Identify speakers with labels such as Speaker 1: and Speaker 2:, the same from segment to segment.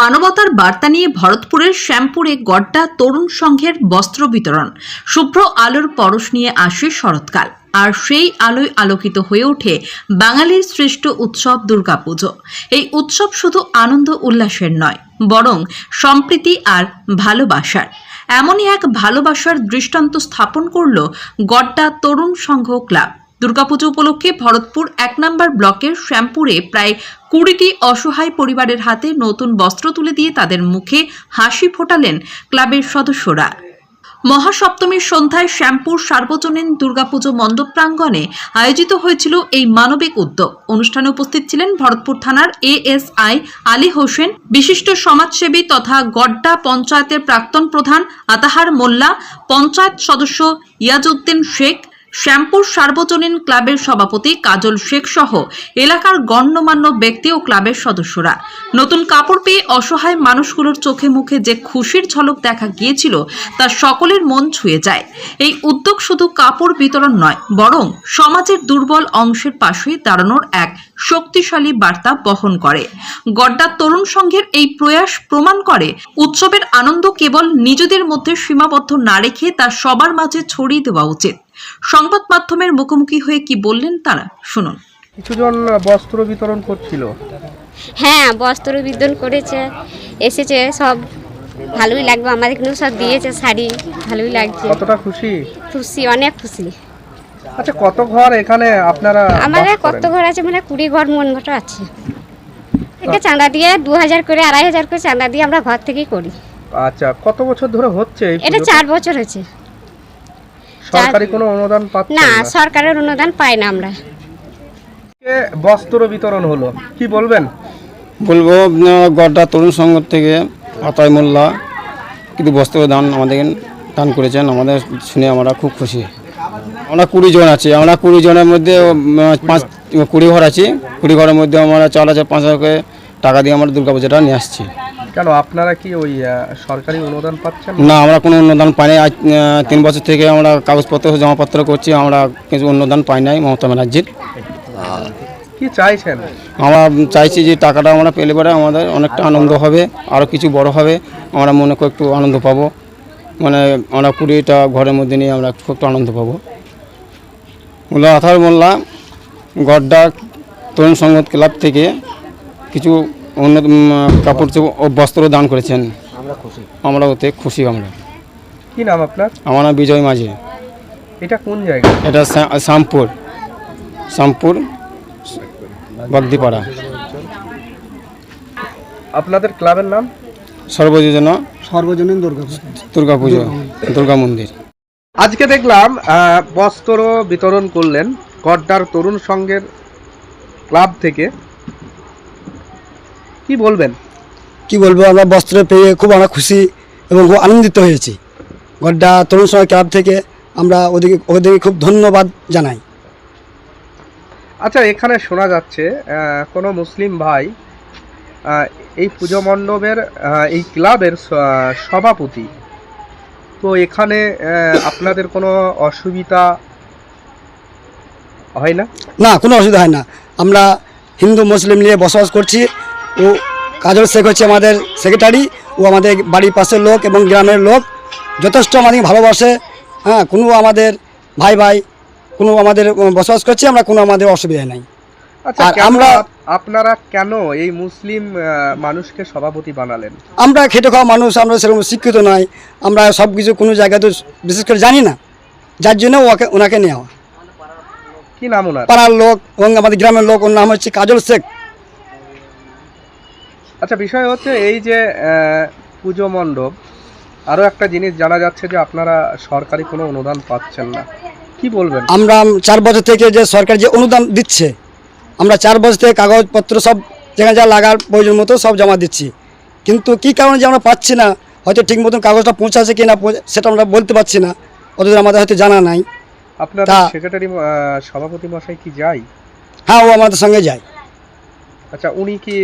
Speaker 1: মানবতার বার্তা নিয়ে ভরতপুরের শ্যামপুরে গড্ডা তরুণ সংঘের বস্ত্র বিতরণ। শুভ্র আলোর পরশ নিয়ে আসে শরৎকাল। আর সেই আলোয় আলোকিত হয়ে ওঠে বাঙালির শ্রেষ্ঠ উৎসব দুর্গাপুজো। এই উৎসব শুধু আনন্দ উল্লাসের নয়, বরং সম্প্রীতি আর ভালোবাসার। এমনই এক ভালোবাসার দৃষ্টান্ত স্থাপন করল গড্ডা তরুণ সংঘ ক্লাব। দুর্গাপুজো উপলক্ষে ভরতপুর এক নম্বর ব্লকের শ্যামপুরে প্রায় কুড়িটি অসহায় পরিবারের হাতে নতুন বস্ত্র তুলে দিয়ে তাদের মুখে হাসি ফোটালেন ক্লাবের সদস্যরা। মহাসপ্তমীর সন্ধ্যায় শ্যামপুর সার্বজনীন দুর্গাপুজো মণ্ডপ প্রাঙ্গণে আয়োজিত হয়েছিল এই মানবিক উদ্যোগ। অনুষ্ঠানে উপস্থিত ছিলেন ভরতপুর থানার এএসআই আলী হোসেন, বিশিষ্ট সমাজসেবী তথা গড্ডা পঞ্চায়েতের প্রাক্তন প্রধান আতাহার মোল্লা, পঞ্চায়েত সদস্য ইয়াজউদ্দিন শেখ শ্যামপুর সার্বজনীন ক্লাবের সভাপতি কাজল শেখ সহ এলাকার গণ্যমান্য ব্যক্তি ও ক্লাবের সদস্যরা। নতুন কাপড় পেয়ে অসহায় মানুষগুলোর চোখে মুখে যে খুশির ঝলক দেখা গিয়েছিল, তা সকলের মন ছুঁয়ে যায়। এই উদ্যোগ শুধু কাপড় বিতরণ নয়, বরং সমাজের দুর্বল অংশের পাশে দাঁড়ানোর এক শক্তিশালী বার্তা বহন করে। গড্ডা তরুণ সংঘের এই প্রয়াস প্রমাণ করে, উৎসবের আনন্দ কেবল নিজেদের মধ্যে সীমাবদ্ধ না রেখে তা সবার মাঝে ছড়িয়ে দেওয়া উচিত। সংবাদ মাধ্যমের মুখোমুখি হয়ে কি বললেন তারা? শুনুন।
Speaker 2: কিছুজন বস্ত্র বিতরণ করছিল।
Speaker 3: হ্যাঁ বস্ত্র বিতরণ করেছে এসেছে সব ভালোই লাগবে আমাদের কিন্তু সব দিয়েছে শাড়ি ভালোই লাগছে।
Speaker 2: কতটা খুশি?
Speaker 3: খুশি অনেক খুশি।
Speaker 2: আচ্ছা কত ঘর এখানে আপনারা
Speaker 3: আমাদের কত ঘর আছে মানে কুড়ি ঘর মন মতো আছে। এটা চাঁদা দিয়ে দু হাজার করে আড়াই হাজার করে চাঁদা দিয়ে আমরা ঘর থেকেই করি।
Speaker 2: আচ্ছা কত বছর ধরে হচ্ছে
Speaker 3: এটা চার বছর হয়েছে।
Speaker 2: সরকারি কোনো অনুদান পাচ্ছেন
Speaker 3: না সরকারের অনুদান পাই না আমরা।
Speaker 2: বস্ত্র বিতরণ হলো? কি বলবেন?
Speaker 4: বলব গড্ডা তরুণ সংঘ থেকে আতাই মোল্লা কিন্তু বস্ত্র দান আমাদের দান করেছেন আমাদের শুনে আমরা খুব খুশি। আমরা কুড়ি জন আছি আমরা কুড়ি জনের মধ্যে পাঁচ কুড়ি ঘর আছি। কুড়ি ঘরের মধ্যে আমরা চার হাজার পাঁচ হাজার টাকা দিয়ে আমরা দুর্গা পুজোটা নিয়ে আসছি।
Speaker 2: কেন আপনারা কি ওই সরকারি অনুদান পাচ্ছেন?
Speaker 4: না আমরা কোনো অনুদান পাই নাই আজ তিন বছর থেকে আমরা কাগজপত্র জমাপত্র করছি আমরা কিছু অনুদান পাই নাই মমতা ব্যানার্জির।
Speaker 2: কি চাইছেন?
Speaker 4: আমরা চাইছি যে টাকাটা আমরা পেলে পরে আমাদের অনেকটা আনন্দ হবে আরও কিছু বড় হবে। আমরা মনে করি একটু আনন্দ পাবো। মানে আমরা কুড়িটা ঘরের মধ্যে নিয়ে আমরা খুব একটু আনন্দ পাবো। মোল্লা আথার মোল্লা গড্ডা তরুণ সংঘ ক্লাব থেকে কিছু অন্য কাপড় বস্ত্র দান করেছেন। আমরা ওতে খুশি আমরা।
Speaker 2: কি নাম আপনার?
Speaker 4: আমার নাম বিজয় মাঝি।
Speaker 2: এটা কোন জায়গা?
Speaker 4: এটা শ্যামপুর। শ্যামপুর বাগদিপাড়া।
Speaker 2: আপনাদের ক্লাবের নাম?
Speaker 4: সর্বযোজনা
Speaker 5: সর্বজনীন দুর্গা
Speaker 4: দুর্গা পুজো দুর্গা মন্দির।
Speaker 2: আজকে দেখলাম বস্ত্র বিতরণ করলেন গড্ডার তরুণ সংঘের ক্লাব থেকে। কি বলবেন?
Speaker 5: কি বলব আমরা বস্ত্র পেয়ে খুব আমরা খুশি এবং খুব আনন্দিত হয়েছি। গড্ডা তরুণ সময় ক্লাব থেকে আমরা ওদিকে ওদেরকে খুব ধন্যবাদ জানাই।
Speaker 2: আচ্ছা এখানে শোনা যাচ্ছে কোনো মুসলিম ভাই এই পুজো মণ্ডপের এই ক্লাবের সভাপতি। তো এখানে আপনাদের কোনো অসুবিধা হয় না?
Speaker 5: না কোনো অসুবিধা হয় না। আমরা হিন্দু মুসলিম নিয়ে বসবাস করছি। ও কাজল শেখ হচ্ছে আমাদের সেক্রেটারি ও আমাদের বাড়ির পাশের লোক এবং গ্রামের লোক। যথেষ্ট আমাদের ভালোবাসে হ্যাঁ কোনো আমাদের ভাই ভাই কোনো আমাদের বসবাস করছে আমরা কোনো আমাদের অসুবিধা নাই।
Speaker 2: আচ্ছা
Speaker 5: আর আমরা-
Speaker 2: আপনারা কেন এই মুসলিম মানুষকে সভাপতি বানালেন?
Speaker 5: আমরা খেটে খাওয়া মানুষ আমরা সেরকম শিক্ষিত নয় আমরা সব কিছু কোনো জায়গায় তো বিশেষ করে জানি না যার জন্য ওকে ওনাকে নেওয়া।
Speaker 2: কি নাম ওনার?
Speaker 5: পাড়ার লোক এবং আমাদের গ্রামের লোক ওর নাম হচ্ছে কাজল শেখ।
Speaker 2: আচ্ছা বিষয় হচ্ছে এই যে পুজো মণ্ডপ আরও একটা জিনিস জানা যাচ্ছে যে আপনারা সরকারি কোনো অনুদান পাচ্ছেন না। কি বলবেন?
Speaker 5: আমরা চার বছর থেকে যে সরকার যে অনুদান দিচ্ছে আমরা চার বছর থেকে কাগজপত্র সব যেখানে যা লাগার প্রয়োজন মতো সব জমা দিচ্ছি। কিন্তু কি কারণে যে আমরা পাচ্ছি না? হয়তো ঠিক মতন কাগজটা পৌঁছাচ্ছে কি না সেটা আমরা বলতে পারছি না। অতদিন আমাদের হয়তো জানা নাই।
Speaker 2: আপনার সেক্রেটারি সভাপতি মশাই কি যায়?
Speaker 5: হ্যাঁ ও আমাদের সঙ্গে যায়।
Speaker 2: আচ্ছা উনি কি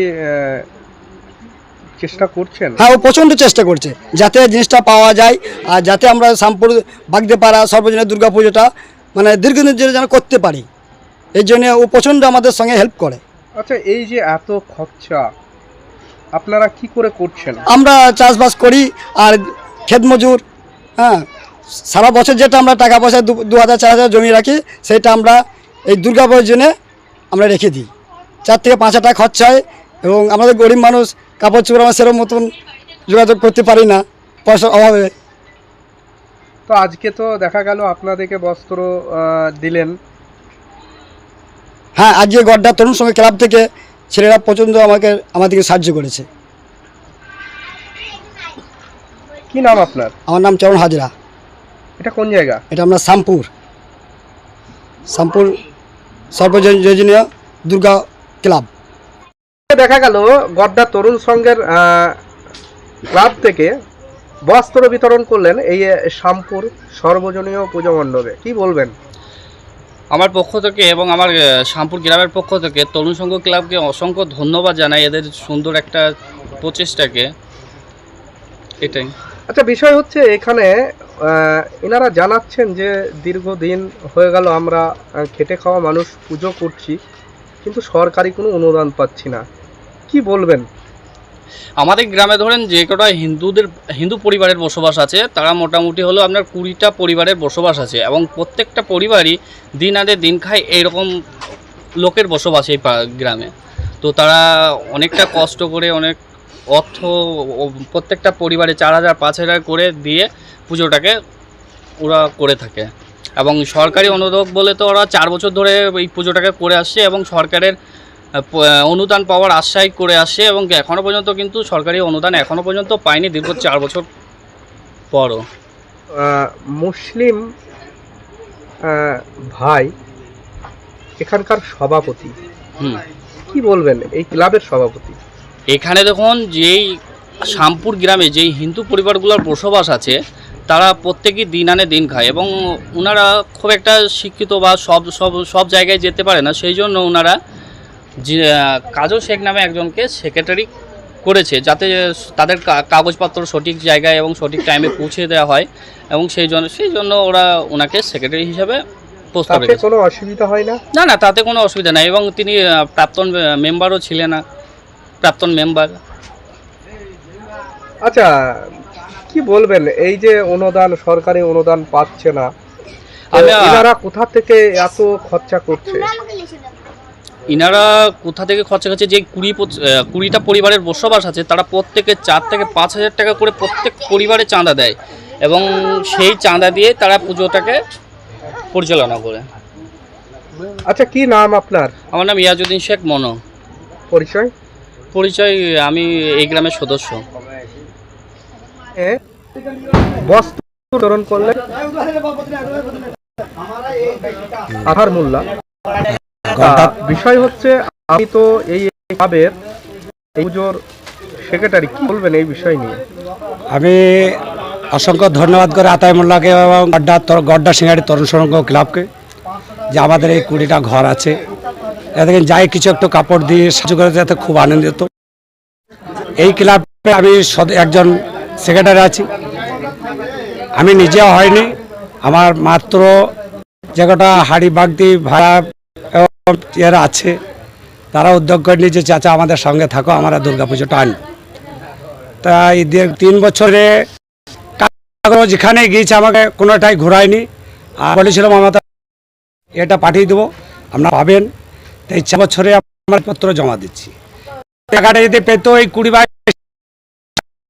Speaker 2: চেষ্টা করছেন?
Speaker 5: হ্যাঁ ও প্রচণ্ড চেষ্টা করছে যাতে জিনিসটা পাওয়া যায় আর যাতে আমরা শ্যামপুর বাগদেপাড়া সর্বজনীন দুর্গা পুজোটা মানে দীর্ঘদিন ধরে যেন করতে পারি। এই জন্য ও প্রচণ্ড আমাদের সঙ্গে হেল্প করে।
Speaker 2: আচ্ছা এই যে এত খরচা আপনারা কি করে করছেন?
Speaker 6: আমরা চাষবাস করি আর ক্ষেত মজুর হ্যাঁ সারা বছর যেটা আমরা টাকা পয়সা দু- দু হাজার চার হাজার জমি রাখি সেটা আমরা এই দুর্গা পুজোর জন্যে আমরা রেখে দিই। চার থেকে পাঁচ হাজার টাকা খরচা হয় এবং আমাদের গরিব মানুষ কাপড় চোপড় আমরা সেরকম মতন যোগাযোগ করতে পারি না পয়সার অভাবে।
Speaker 2: তো আজকে তো দেখা গেল আপনাদেরকে বস্ত্র দিলেন।
Speaker 6: হ্যাঁ আজকে গড্ডা তরুণ সঙ্গে ক্লাব থেকে ছেলেরা পর্যন্ত আমাকে আমাদেরকে সাহায্য করেছে।
Speaker 2: কি নাম আপনার?
Speaker 6: আমার নাম চরণ হাজরা।
Speaker 2: এটা কোন জায়গা?
Speaker 6: এটা আমরা শামপুর শামপুর সর্বজনীয় দুর্গা ক্লাব।
Speaker 2: দেখা গেল গড্ডা তরুণ সংঘের ক্লাব থেকে বস্ত্র বিতরণ করলেন এই শামপুর সর্বজনীয় পুজো মণ্ডপে। কি বলবেন?
Speaker 7: আমার পক্ষ থেকে এবং আমার শামপুর গ্রামের পক্ষ থেকে তরুণ সংঘ ক্লাবকে অসংখ্য ধন্যবাদ জানাই এদের সুন্দর একটা প্রচেষ্টাকে। এটাই।
Speaker 2: আচ্ছা বিষয় হচ্ছে এখানে এনারা জানাচ্ছেন যে দীর্ঘদিন হয়ে গেল আমরা খেটে খাওয়া মানুষ পুজো করছি কিন্তু সরকারি কোনো অনুদান পাচ্ছি না। কি বলবেন?
Speaker 7: আমাদের গ্রামে ধরেন যে কটা হিন্দুদের, হিন্দু পরিবারের বসবাস আছে, তারা মোটামুটি হলো আপনার কুড়িটা পরিবারের বসবাস আছে এবং প্রত্যেকটা পরিবারই দিন আনে দিন খায় এইরকম লোকের বসবাস এই গ্রামে। তো তারা অনেকটা কষ্ট করে অনেক অর্থ প্রত্যেকটা পরিবারে চার হাজার, পাঁচ হাজার করে দিয়ে পুজোটাকে ওরা করে থাকে। এবং সরকারি অনুদান বলে তো ওরা চার বছর ধরে এই পুজোটাকে করে আসছে এবং সরকারের অনুদান পাওয়ার আশ্বাই করে আসে এবং এখনও পর্যন্ত কিন্তু সরকারি অনুদান এখনও পর্যন্ত পায়নি দীর্ঘ চার বছর পরও।
Speaker 2: মুসলিম ভাই এখানকার সভাপতি
Speaker 7: হুম।
Speaker 2: কি বলবেন? এই ক্লাবের সভাপতি?
Speaker 7: এখানে দেখুন যেই শামপুর গ্রামে যেই হিন্দু পরিবারগুলোর বসবাস আছে তারা প্রত্যেকেই দিন আনে দিন খায় এবং ওনারা খুব একটা শিক্ষিত বা সব সব সব জায়গায় যেতে পারে না সেই জন্য ওনারা কাজল শেখ নামে একজনকে সেক্রেটারি করেছে যাতে তাদের কা- কাগজপত্র সঠিক জায়গায় এবং সঠিক টাইমে পৌঁছে দেওয়া হয় এবং সেই জন্য সেই জন্য ওরা ওনাকে সেক্রেটারি হিসাবে প্রস্তাব রেখেছে।
Speaker 2: কোনো অসুবিধা হয় না?
Speaker 7: না না তাতে কোনো অসুবিধা নাই এবং তিনি প্রাক্তন মেম্বারও ছিলেন না। প্রাক্তন মেম্বার
Speaker 2: আচ্ছা কি বলবেন? এই যে অনুদান সরকারি অনুদান পাচ্ছে না।
Speaker 7: আমি,
Speaker 2: কোথা থেকে এত খরচা করছে?
Speaker 7: ইনারা কোথা থেকে খরচা করছে যে কুড়ি কুড়িটা পরিবারের বসবাস আছে তারা প্রত্যেকে চার থেকে পাঁচ হাজার টাকা করে প্রত্যেক পরিবারে চাঁদা দেয় এবং সেই চাঁদা দিয়ে তারা পুজোটাকে পরিচালনা করে।
Speaker 2: আচ্ছা কি নাম আপনার?
Speaker 7: আমার নাম ইয়াজুদ্দিন শেখ মনো।
Speaker 2: পরিচয়?
Speaker 7: পরিচয় আমি এই গ্রামের সদস্য।
Speaker 2: বস্ত্র করলেন। আধার মোল্লা। বিষয় হচ্ছে আমি তো এই ক্লাবের এই পুজোর সেক্রেটারি কি বলবেন এই বিষয় নিয়ে?
Speaker 8: আমি অসংখ্য ধন্যবাদ করে আতাই মোল্লাকে এবং গড্ডা তর- গড্ডা সিঙ্গারি তরুণ সংঘ ক্লাবকে যে আমাদের এই কুড়িটা ঘর আছে। এদেরকে যাই কিছু একটু কাপড় দিয়ে সাহায্য করে যাতে খুব আনন্দিত। এই ক্লাবে আমি একজন সেক্রেটারি আছি। আমি নিজেও হয়নি আমার মাত্র যে কটা হাড়ি বাগদি ভাড়া এবং এরা আছে তারা উদ্যোগ করে নিয়েছে, চাচা, আমাদের সঙ্গে থাকো, আমরা দুর্গা পুজোটা আনি তা এই তিন বছরে যেখানে গিয়েছে, আমাকে কোনোটাই ঘোরায়নি। আর বলেছিলাম আমাদের এটা পাঠিয়ে দেবো, আপনারা ভাবেন। তো এই চার বছরে আমার পত্র জমা দিচ্ছি। টাকাটা যদি পেতো, এই কুড়ি বাইশ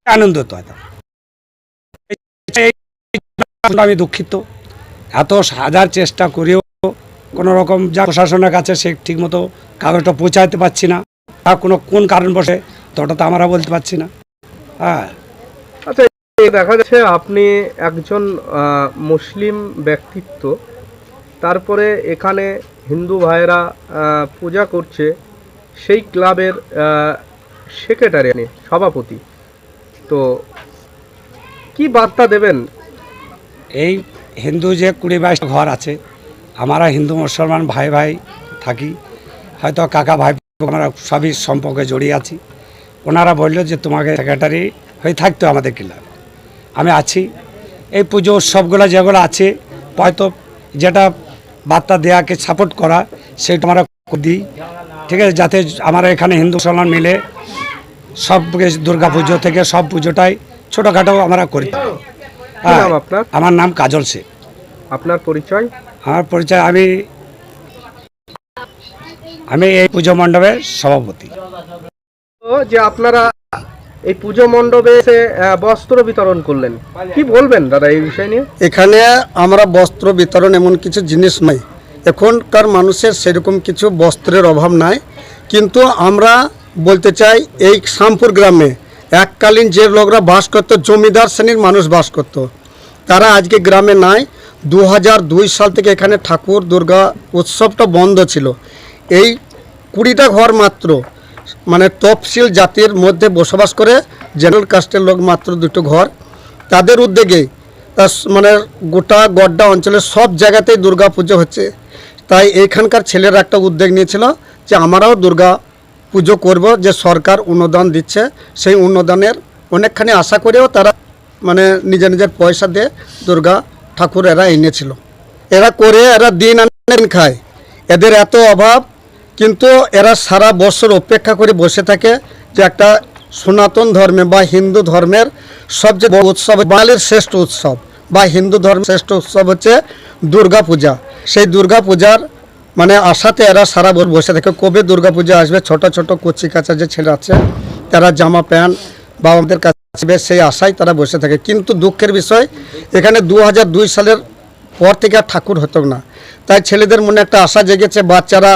Speaker 8: আনন্দ হতো আমি দুঃখিত। এত হাজার চেষ্টা করেও কোনো রকম যা প্রশাসনের কাছে সে ঠিকমতো কাগজটা পৌঁছাতে পারছি না। আর কোনো কোন কারণ বসে তো ওটা তো আমরা বলতে পারছি না। হ্যাঁ।
Speaker 2: আচ্ছা দেখা যাচ্ছে আপনি একজন মুসলিম ব্যক্তিত্ব। তারপরে এখানে হিন্দু ভাইয়েরা পূজা করছে। সেই ক্লাবের সেক্রেটারি সভাপতি। তো কি বার্তা দেবেন?
Speaker 8: এই হিন্দু যে কুড়ি বাইশ ঘর আছে আমরা হিন্দু মুসলমান ভাই ভাই থাকি। হয়তো কাকা ভাই আমরা সবই সম্পর্কে জড়িয়ে আছি। ওনারা বলল যে তোমাকে সেক্রেটারি হয়ে থাকতো আমাদের ক্লাব আমি আছি। এই পুজো উৎসবগুলো যেগুলো আছে হয়তো যেটা বার্তা দেওয়াকে সাপোর্ট করা সেটা আমরা দিই। ঠিক আছে যাতে আমরা এখানে হিন্দু মুসলমান মিলে সব দুর্গা পুজো থেকে সব পুজোটাই ছোটোখাটো আমরা করি। আমার নাম কাজল সে
Speaker 2: আপনার পরিচয়?
Speaker 8: আমার পরিচয় আমি আমি এই পুজো মণ্ডপের সভাপতি।
Speaker 2: যে আপনারা এই পুজো মণ্ডপে এসে বস্ত্র বিতরণ করলেন কি বলবেন দাদা এই বিষয় নিয়ে?
Speaker 6: এখানে আমরা বস্ত্র বিতরণ এমন কিছু জিনিস নাই। এখনকার মানুষের সেরকম কিছু বস্ত্রের অভাব নাই। কিন্তু আমরা বলতে চাই এই শ্যামপুর গ্রামে এককালীন যে লোকরা বাস করতো জমিদার শ্রেণির মানুষ বাস করতো তারা আজকে গ্রামে নাই। দু দুই সাল থেকে এখানে ঠাকুর দুর্গা উৎসবটা বন্ধ ছিল। এই কুড়িটা ঘর মাত্র মানে তফসিল জাতির মধ্যে বসবাস করে জেনারেল কাস্টের লোক মাত্র দুটো ঘর। তাদের উদ্যোগেই তা মানে গোটা গড্ডা অঞ্চলের সব জায়গাতেই দুর্গা পুজো হচ্ছে। তাই এইখানকার ছেলেরা একটা উদ্যোগ নিয়েছিল যে আমরাও দুর্গা পুজো করব, যে সরকার অনুদান দিচ্ছে। সেই অনুদানের অনেকখানি আশা করেও তারা মানে নিজের নিজের পয়সা দিয়ে দুর্গা ঠাকুর এরা এনেছিল। এরা করে এরা দিন আনে খায়। এদের এত অভাব, কিন্তু এরা সারা বছর অপেক্ষা করে বসে থাকে যে একটা সনাতন ধর্মে বা হিন্দু ধর্মের সবচেয়ে বড় উৎসব, বাঙালির শ্রেষ্ঠ উৎসব বা হিন্দু ধর্মের শ্রেষ্ঠ উৎসব হচ্ছে দুর্গা পূজা সেই দুর্গা পূজার মানে আশাতে এরা সারা বছর বসে থাকে। কবে দুর্গা পূজা আসবে? ছোট ছোট কচি কাঁচা যে ছেলে আছে, তারা জামা প্যান্ট বা আমাদের কাছে আসবে সেই আশায় তারা বসে থাকে। কিন্তু দুঃখের বিষয়, এখানে দু সালের পর থেকে আর ঠাকুর হতো না। তাই ছেলেদের মনে একটা আশা জেগেছে, বাচ্চারা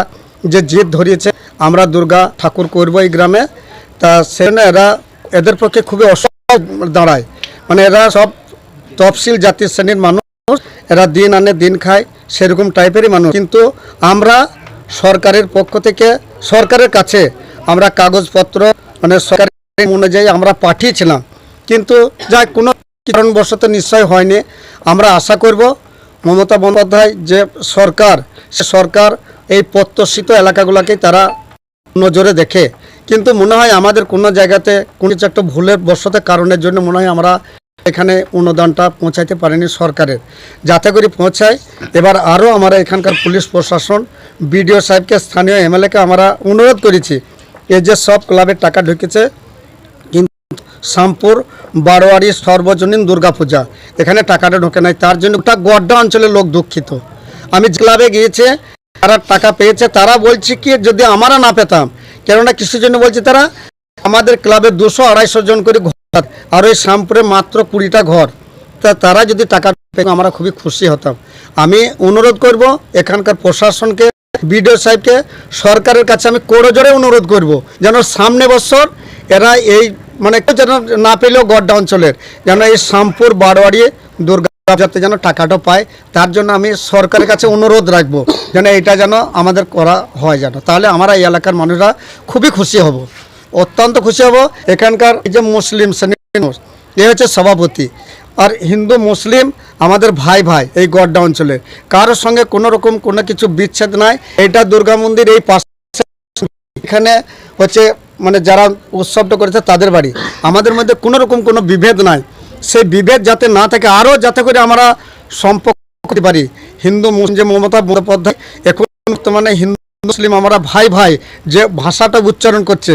Speaker 6: যে জিদ ধরিয়েছে, আমরা দুর্গা ঠাকুর করব এই গ্রামে। তা সেখানে এরা এদের পক্ষে খুবই অসম্ভব দাঁড়ায়। মানে এরা সব তফসিল জাতির শ্রেণির মানুষ। এরা দিন আনে, দিন খায়, সেরকম টাইপেরই মানুষ। কিন্তু আমরা সরকারের পক্ষ থেকে, সরকারের কাছে আমরা কাগজপত্র মানে সরকারের অনুযায়ী আমরা পাঠিয়েছিলাম। কিন্তু যা কোনো কারণবশত নিশ্চয় হয়নি। আমরা আশা করব মমতা বন্দ্যোপাধ্যায় যে সরকার, সে সরকার এই প্রত্যর্ষিত এলাকাগুলোকে তারা নজরে দেখে। কিন্তু মনে হয় আমাদের কোনো জায়গাতে কোনো কিছু একটা ভুলের বশত কারণের জন্য মনে হয় আমরা এখানে অনুদানটা পৌঁছাইতে পারিনি সরকারের। যাতে করে পৌঁছায় এবার আরও আমরা এখানকার পুলিশ প্রশাসন, বিডিও সাহেবকে, স্থানীয় এমএলএকে আমরা অনুরোধ করেছি, এই যে সব ক্লাবের টাকা ঢুকেছে কিন্তু শ্যামপুর বারোয়ারি, সর্বজনীন দুর্গাপূজা। এখানে টাকাটা ঢোকে নাই, তার জন্য গোটা গড্ডা অঞ্চলের লোক দুঃখিত। আমি ক্লাবে গিয়েছে তারা টাকা পেয়েছে, তারা বলছে কি, যদি আমরা না পেতাম, কেননা কিসের জন্য বলছে তারা, আমাদের ক্লাবে দুশো আড়াইশো জন করে ঘর, আর ওই শ্যামপুরে মাত্র কুড়িটা ঘর। তা তারা যদি টাকা পেত, আমরা খুবই খুশি হতাম। আমি অনুরোধ করব, এখানকার প্রশাসনকে, বিডিও সাহেবকে, সরকারের কাছে আমি কোড়জোরে অনুরোধ করব, যেন সামনে বছর এরা এই মানে কেউ যেন না পেলেও গড্ডা অঞ্চলের যেন এই শামপুর বারোয়ারি দুর্গা যাতে যেন টাকাটা পায়, তার জন্য আমি সরকারের কাছে অনুরোধ রাখব যেন এটা যেন আমাদের করা হয় যেন। তাহলে আমরা এই এলাকার মানুষরা খুবই খুশি হব। অত্যন্ত খুশি হব। এখানকার এই যে মুসলিম শ্রেণি এ হচ্ছে সভাপতি। আর হিন্দু, মুসলিম, আমাদের ভাই ভাই, এই গড্ডা অঞ্চলে কারোর সঙ্গে কোনো রকম কোনো কিছু বিচ্ছেদ নাই। এটা দুর্গা মন্দির এই পাশে। এখানে হচ্ছে মানে যারা উৎসবটা করেছে তাদের বাড়ি। আমাদের মধ্যে কোনো রকম কোনো বিভেদ নাই। সেই বিভেদ যাতে না থাকে আরও যাতে করে আমরা সম্পর্ক করতে পারি। হিন্দু মুসলিম যে মমতা বন্দ্যোপাধ্যায় এখন বর্তমানে হিন্দু মুসলিম আমরা ভাই ভাই যে ভাষাটা উচ্চারণ করছে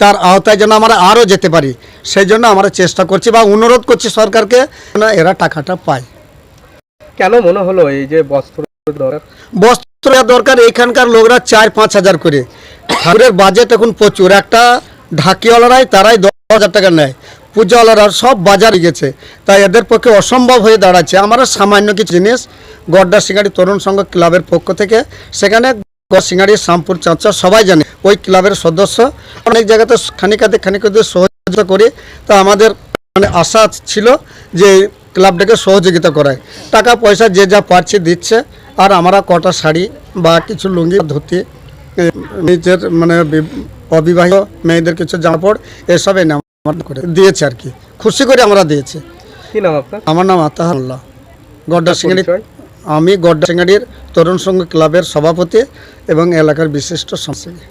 Speaker 6: তার আওতায় যেন আমরা আরও যেতে পারি। সেই জন্য আমরা চেষ্টা করছি বা অনুরোধ করছি সরকারকে এরা টাকাটা পায়।
Speaker 2: কেন মনে হলো এই যে বস্ত্র
Speaker 6: বস্ত্র দরকার, এখানকার লোকরা চার পাঁচ হাজার করে। ঠাকুরের বাজেট এখন প্রচুর। একটা ঢাকিওয়ালারাই তারাই দশ হাজার টাকা নেয়। পূজাওয়ালারা সব বাজারে গেছে। তাই এদের পক্ষে অসম্ভব হয়ে দাঁড়াচ্ছে। আমরা সামান্য কিছু জিনিস, গড্ডা সিঙ্গারি তরুণ সংঘ ক্লাবের পক্ষ থেকে। সেখানে গড় সিঙ্গারি শ্যামপুর চাঁচা সবাই জানে, ওই ক্লাবের সদস্য। অনেক জায়গাতে খানিকাতে খানিকাতে সহযোগিতা করে। তা আমাদের মানে আশা ছিল যে ক্লাবটাকে সহযোগিতা করায়। টাকা পয়সা যে যা পারছে দিচ্ছে। আর আমরা কটা শাড়ি বা কিছু লুঙ্গি ধুতি নিজের মানে অবিবাহিত মেয়েদের কিছু জামাপড় এসব এনে আমার করে দিয়েছে আর কি। খুশি করে আমরা দিয়েছি।
Speaker 2: কি নাম আপনার?
Speaker 6: আমার নাম আতাহাল্লাহ গড্ডা সিঙ্গারি আমি গড্ডা সিঙ্গারির তরুণ সংঘ ক্লাবের সভাপতি এবং এলাকার বিশিষ্ট সংসদী